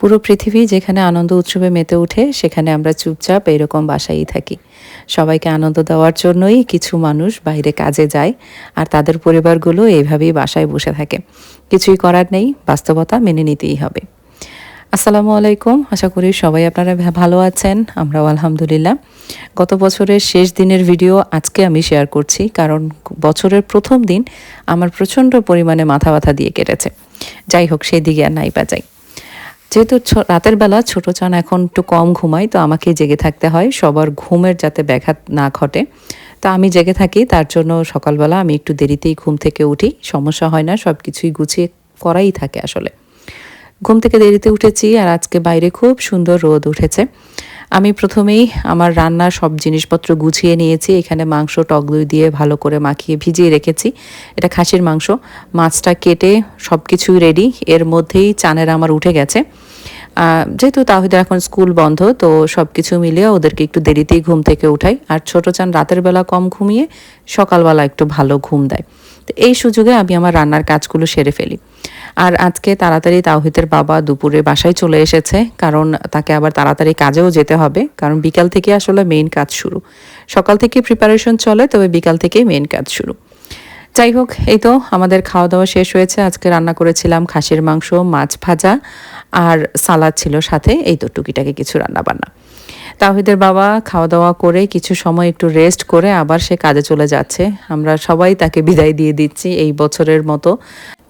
পুরো পৃথিবী যেখানে আনন্দ উৎসবে মেতে ওঠে, সেখানে আমরা চুপচাপ এরকম বাসায়ই থাকি। সবাইকে আনন্দ দেওয়ার জন্যই কিছু মানুষ বাইরে কাজে যায় আর তাদের পরিবারগুলো এইভাবেই বাসায় বসে থাকে। কিছুই করার নেই, বাস্তবতা মেনে নিতেই হবে। আসসালামু আলাইকুম, আশা করি সবাই আপনারা ভালো আছেন, আমরাও আলহামদুলিল্লাহ। গত বছরের শেষ দিনের ভিডিও আজকে আমি শেয়ার করছি, কারণ বছরের প্রথম দিন আমার প্রচণ্ড পরিমাণে মাথা ব্যথা দিয়ে কেটেছে। যাই হোক সেই দিকে আর নাই বা যাই যেহেতু রাতের বেলা ছোট চান এখন একটু কম ঘুমাই তো আমাকে জেগে থাকতে হয়। সবার ঘুমের যাতে ব্যাঘাত না ঘটে। তা আমি জেগে থাকি, তার জন্য সকালবেলা আমি একটু দেরিতেই ঘুম থেকে উঠি। সমস্যা হয় না সব কিছুই গুছিয়ে করাই থাকে আসলে। ঘুম থেকে দেরিতে উঠেছি আর আজকে বাইরে খুব সুন্দর রোদ উঠেছে। আমি প্রথমেই আমার রান্নার সব জিনিসপত্র গুছিয়ে নিয়েছি। এখানে মাংস, টক দই দিয়ে ভালো করে মাখিয়ে ভিজিয়ে রেখেছি। এটা খাসির মাংস। মাছটা কেটে সব কিছুই রেডি এর মধ্যেই চানের আমার উঠে গেছে। যেহেতু তাহিদের এখন স্কুল বন্ধ, তো সব কিছু মিলিয়ে ওদেরকে একটু দেরিতেই ঘুম থেকে উঠাই। আর ছোট চান রাতের বেলা কম ঘুমিয়ে সকালবেলা একটু ভালো ঘুম দেয়। তো এই সুযোগে আমি আমার রান্নার কাজগুলো সেরে ফেলি। আর আজকে তাড়াতাড়ি তাওহিতের বাবা দুপুরে বাসায় চলে এসেছে, কারণ তাকে আবার তাড়াতাড়ি কাজেও যেতে হবে, কারণ বিকাল থেকে আসলে মেইন কাজ শুরু। সকাল থেকে প্রিপারেশন চলে, তবে বিকাল থেকেই মেইন কাজ শুরু। যাই হোক, এই তো আমাদের খাওয়া দাওয়া শেষ হয়েছে। আজকে রান্না করেছিলাম খাসির মাংস, মাছ ভাজা, আর সালাদ ছিল সাথে, এই তো টুকিটাকে কিছু রান্না বান্না তাহিদের বাবা খাওয়া দাওয়া করে কিছু সময় একটু রেস্ট করে আবার সে কাজে চলে যাচ্ছে। আমরা সবাই তাকে বিদায় দিয়ে দিচ্ছি এই বছরের মতো।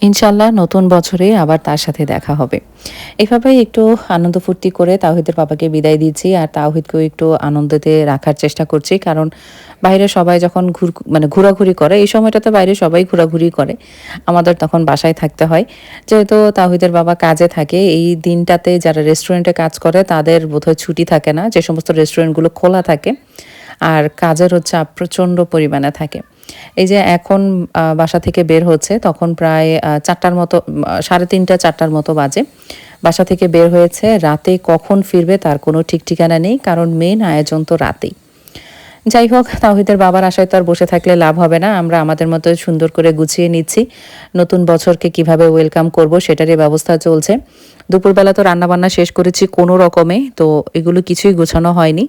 ইনশাল্লাহ নতুন বছরে আবার তার সাথে দেখা হবে। এভাবেই একটু আনন্দ ফুর্তি করে তাওহিদের বাবাকে বিদায় দিচ্ছি আর তাওহিদকেও একটু আনন্দতে রাখার চেষ্টা করছি। কারণ বাইরে সবাই যখন ঘুর মানে ঘোরাঘুরি করে, এই সময়টাতে বাইরে সবাই ঘোরাঘুরি করে। আমাদের তখন বাসায় থাকতে হয়। যেহেতু তাহিদের বাবা কাজে থাকে, এই দিনটাতে যারা রেস্টুরেন্টে কাজ করে, তাদের বোধহয় ছুটি থাকে না। যে সমস্ত রেস্টুরেন্টগুলো খোলা থাকে আর কাজের হচ্ছে প্রচণ্ড পরিমাণে থাকে। এই যে এখন বাসা থেকে বের হচ্ছে, তখন প্রায় চারটার মতো সাড়ে তিনটা, চারটার মতো বাজে। বাসা থেকে বের হয়েছে, রাতে কখন ফিরবে তার কোনো ঠিক ঠিকানা নেই, কারণ মেন আয়োজন তো রাতেই। যাই হোক তাহিদের বাবার আশায় তো আর বসে থাকলে লাভ হবে না। আমরা আমাদের মতো সুন্দর করে গুছিয়ে নিচ্ছি। নতুন বছরকে কীভাবে ওয়েলকাম করব সেটারই ব্যবস্থা চলছে। দুপুরবেলা তো রান্নাবান্না শেষ করেছি কোনো রকমে, তো এগুলো কিছুই গোছানো হয়নি।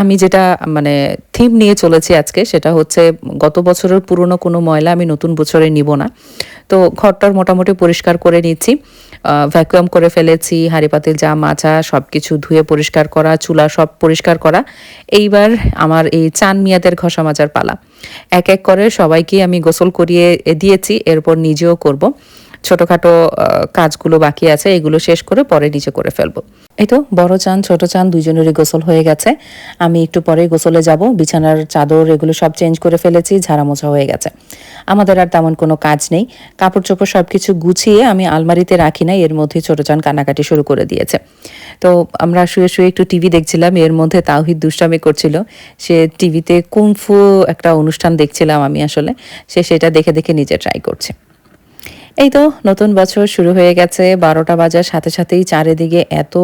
আমি যেটা মানে থিম নিয়ে চলেছি আজকে সেটা হচ্ছে, গত বছরের পুরনো কোনো ময়লা আমি নতুন বছরে নিব না। তো ঘরটার মোটামুটি পরিষ্কার করে নিচ্ছি। ভ্যাকুয়াম করে ফেলেছি, হাঁড়ি পাতিল, যা মাছা সব কিছু ধুয়ে পরিষ্কার করা, চুলা সব পরিষ্কার করা। এইবার আমার এই চান মিয়াদের ঘষা মাজার পালা। এক এক করে সবাইকে আমি গোসল করিয়ে দিয়েছি, এরপর নিজেও করব। ছোটখাটো কাজগুলো বাকি আছে, এগুলো শেষ করে পরে নিচে করে ফেলব। এই তো, বড় চান, ছোট চান দুজনেরই গোসল হয়ে গেছে। আমি একটু পরে গোসলে যাব, বিছানার চাদর এগুলো সব চেঞ্জ করে ফেলেছি ঝাড়া মোছা হয়ে গেছে। আমাদের আর তেমন কোনো কাজ নেই। কাপড় চোপড় সব কিছু গুছিয়ে আমি আলমারিতে রাখি না এর মধ্যে ছোট চান কানাকাটি শুরু করে দিয়েছে। তো আমরা শুয়ে শুয়ে একটু টিভি দেখছিলাম, এর মধ্যে তাওহিদ দুষ্টামি করছিল। সে টিভিতে কুংফু একটা অনুষ্ঠান দেখছিলাম আমি আসলে, সে সেটা দেখে দেখে নিজে ট্রাই করছে। এই তো নতুন বছর শুরু হয়ে গেছে, বারোটা বাজার সাথে সাথেই চারিদিকে এত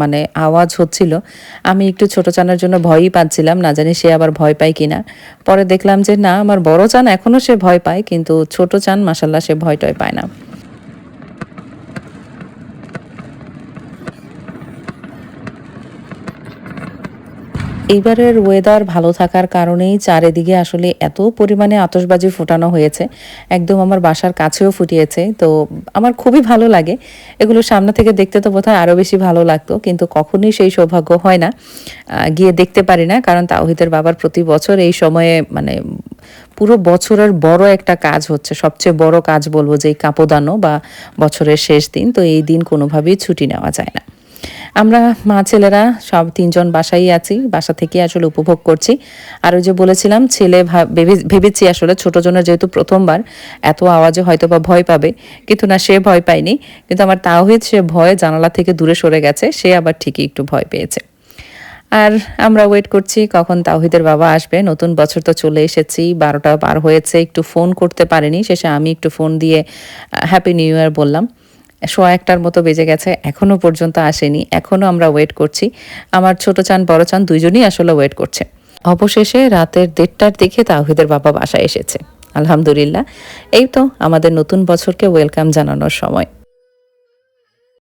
মানে আওয়াজ হচ্ছিল। আমি একটু ছোট চানার জন্য ভয়ই পাচ্ছিলাম, না জানি সে আবার ভয় পায় কিনা। পরে দেখলাম যে, না, আমার বড় চান এখনও সে ভয় পায়, কিন্তু ছোট চান মাসাল্লাহ সে ভয় টয় পায় না। এইবারের ওয়েদার ভালো থাকার কারণেই চারিদিকে আসলে এত পরিমাণে আতশবাজি ফোটানো হয়েছে। একদম আমার বাসার কাছেও ফুটিয়েছে। তো আমার খুবই ভালো লাগে। এগুলো সামনে থেকে দেখতে তো বোধহয় আরও বেশি ভালো লাগতো, কিন্তু কখনোই সেই সৌভাগ্য হয় না। গিয়ে দেখতে পারি না, কারণ তাওহিদের বাবার প্রতি বছর এই সময়ে মানে পুরো বছরের বড় একটা কাজ হচ্ছে, সবচেয়ে বড় কাজ বলব যে এই কাপদানো বা বছরের শেষ দিন। তো এই দিন কোনোভাবেই ছুটি নেওয়া যায় না। আমরা মা ছেলেরা সব তিনজন বাসায় আছি, বাসা থেকে আসলে উপভোগ করছি। আর ওই যে বলেছিলাম, ছেলে ভেবেছি আসলে ছোট জনের যেহেতু প্রথমবার, এত আওয়াজে হয়তো বা ভয় পাবে, কিন্তু না, সে ভয় পায়নি। কিন্তু আমার তাওহিদ, সে ভয়ে জানালা থেকে দূরে সরে গেছে, সে আবার ঠিকই একটু ভয় পেয়েছে। আর আমরা ওয়েট করছি কখন তাওহিদের বাবা আসবে। নতুন বছর তো চলে এসেছি, বারোটা পার হয়েছে, একটু ফোন করতে পারিনি। শেষে আমি একটু ফোন দিয়ে হ্যাপি নিউ ইয়ার বললাম। সোয়া একটার মতো বেজে গেছে এখনও পর্যন্ত আসেনি এখনও আমরা ওয়েট করছি। আমার ছোট চান, বড় চান দুইজনই আসলে ওয়েট করছে। অবশেষে রাতের দেড়টার দিকে তাহিদের বাবা বাসায় এসেছে। আলহামদুলিল্লাহ। এই তো আমাদের নতুন বছরকে ওয়েলকাম জানানোর সময়।